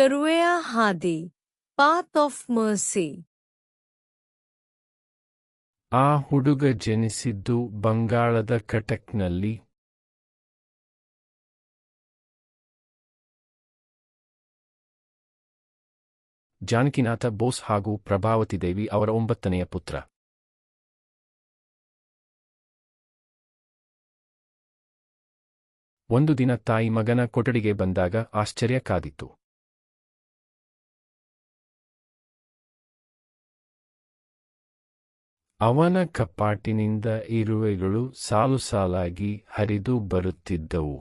ಕರುವೆಯ ಹಾದಿ path of mercy ಆ ಹುಡುಗ ಜನಿಸಿದ್ದು ಬಂಗಾಳದ ಕಟಕ್ನಲ್ಲಿ. ಜಾನಕಿನಾಥ ಬೋಸ್ ಹಾಗೂ ಪ್ರಭಾವತಿ ದೇವಿ ಅವರ ಒಂಬತ್ತನೆಯ ಪುತ್ರ. ಒಂದು ದಿನ ತಾಯಿ ಮಗನ ಕೊಠಡಿಗೆ ಬಂದಾಗ ಆಶ್ಚರ್ಯ ಕಾದಿತ್ತು ಅವನ ಕಪಾಟಿನಿಂದ ಇರುವೆಗಳು ಸಾಲು ಸಾಲಾಗಿ ಹರಿದು ಬರುತ್ತಿದ್ದವು.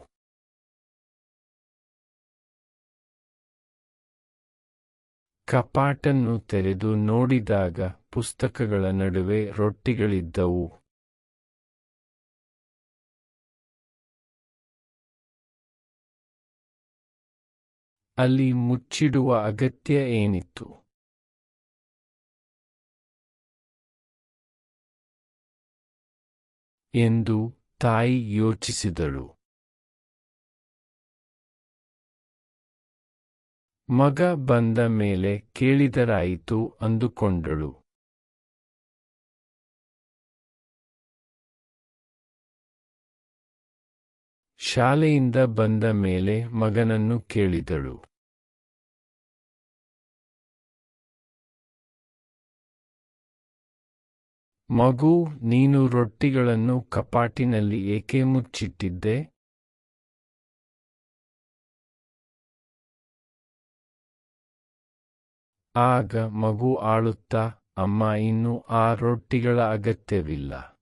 ಕಪಾಟನ್ನು ತೆರೆದು ನೋಡಿದಾಗ ಪುಸ್ತಕಗಳ ನಡುವೆ ರೊಟ್ಟಿಗಳಿದ್ದವು. ಅಲ್ಲಿ ಮುಚ್ಚಿಡುವ ಅಗತ್ಯ ಏನಿತ್ತು? ಎಂದು ತಾಯಿ ಯೋಚಿಸಿದಳು. ಮಗ ಬಂದ ಮೇಲೆ ಕೇಳಿದರಾಯಿತು ಅಂದುಕೊಂಡಳು. ಶಾಲೆಯಿಂದ ಬಂದ ಮೇಲೆ ಮಗನನ್ನು ಕೇಳಿದಳು. ಮಗು, ನೀನು ರೊಟ್ಟಿಗಳನ್ನು ಕಪಾಟಿನಲ್ಲಿ ಏಕೆ ಮುಚ್ಚಿಟ್ಟಿದ್ದೆ? ಆಗ ಮಗು ಆಳುತ್ತಾ, ಅಮ್ಮ, ಇನ್ನು ಆ ರೊಟ್ಟಿಗಳ ಅಗತ್ಯವಿಲ್ಲ.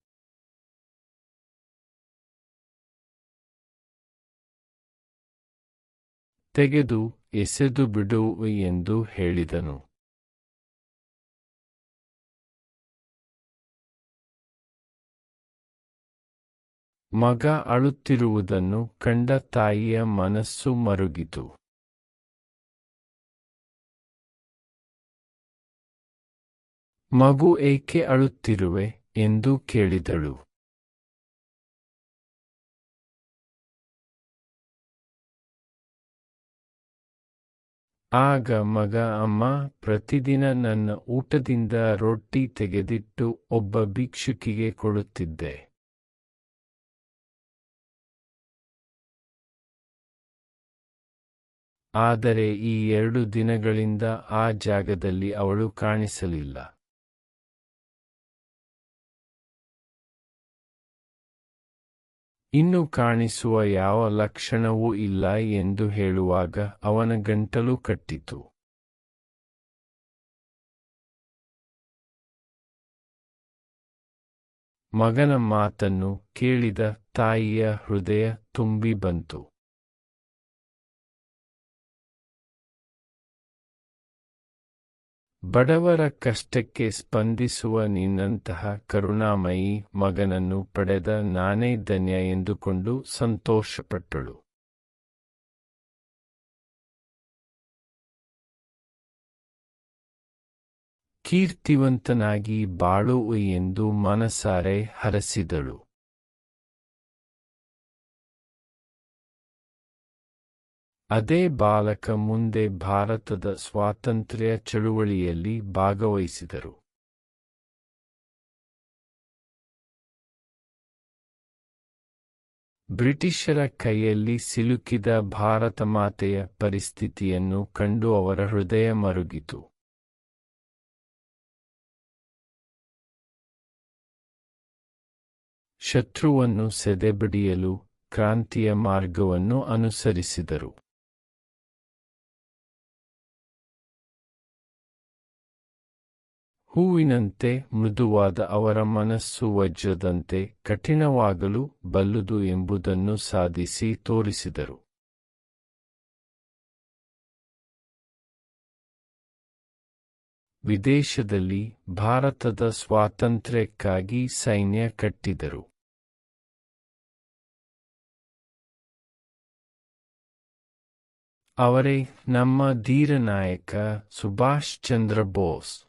ತೆಗೆದು ಎಸೆದು ಬಿಡು ಎಂದು ಹೇಳಿದನು. ಮಗ ಅಳುತ್ತಿರುವುದನ್ನು ಕಂಡ ತಾಯಿಯ ಮನಸ್ಸು ಮರುಗಿತು. ಮಗು ಏಕೆ ಅಳುತ್ತಿರುವೆ ಎಂದು ಕೇಳಿದಳು. ಆಗ ಮಗ, ಅಮ್ಮ, ಪ್ರತಿದಿನ ನನ್ನ ಊಟದಿಂದ ರೊಟ್ಟಿ ತೆಗೆದಿಟ್ಟು ಒಬ್ಬ ಭಿಕ್ಷುಕಿಗೆ ಕೊಡುತ್ತಿದ್ದೆ. ಆದರೆ ಈ ಎರಡು ದಿನಗಳಿಂದ ಆ ಜಾಗದಲ್ಲಿ ಅವಳು ಕಾಣಿಸಲಿಲ್ಲ. ಇನ್ನು ಕಾಣಿಸುವ ಯಾವ ಲಕ್ಷಣವೂ ಇಲ್ಲ ಎಂದು ಹೇಳುವಾಗ ಅವನ ಗಂಟಲು ಕಟ್ಟಿತು. ಮಗನ ಮಾತನ್ನು ಕೇಳಿದ ತಾಯಿಯ ಹೃದಯ ತುಂಬಿ ಬಂತು. ಬಡವರ ಕಷ್ಟಕ್ಕೆ ಸ್ಪಂದಿಸುವ ನಿನ್ನಂತಹ ಕರುಣಾಮಯಿ ಮಗನನ್ನು ಪಡೆದ ನಾನೇ ಧನ್ಯ ಎಂದುಕೊಂಡು ಸಂತೋಷಪಟ್ಟಳು. ಕೀರ್ತಿವಂತನಾಗಿ ಬಾಳು ಎಂದು ಮನಸಾರೆ ಹರಸಿದಳು. ಅದೇ ಬಾಲಕ ಮುಂದೆ ಭಾರತದ ಸ್ವಾತಂತ್ರ್ಯ ಚಳುವಳಿಯಲ್ಲಿ ಭಾಗವಹಿಸಿದರು. ಬ್ರಿಟಿಷರ ಕೈಯಲ್ಲಿ ಸಿಲುಕಿದ ಭಾರತ ಮಾತೆಯ ಪರಿಸ್ಥಿತಿಯನ್ನು ಕಂಡು ಅವರ ಹೃದಯ ಮರುಗಿತು. ಶತ್ರುವನ್ನು ಸೆದೆಬಿಡಿಯಲು ಕ್ರಾಂತಿಯ ಮಾರ್ಗವನ್ನು ಅನುಸರಿಸಿದರು. ಹೂವಿನಂತೆ ಮೃದುವಾದ ಅವರ ಮನಸ್ಸು ವಜ್ರದಂತೆ ಕಠಿಣವಾಗಲು ಬಲ್ಲುದು ಎಂಬುದನ್ನು ಸಾಧಿಸಿ ತೋರಿಸಿದರು. ವಿದೇಶದಲ್ಲಿ ಭಾರತದ ಸ್ವಾತಂತ್ರ್ಯಕ್ಕಾಗಿ ಸೈನ್ಯ ಕಟ್ಟಿದರು. ಅವರೇ ನಮ್ಮ ಧೀರ ನಾಯಕ ಸುಭಾಷ್ ಚಂದ್ರ ಬೋಸ್.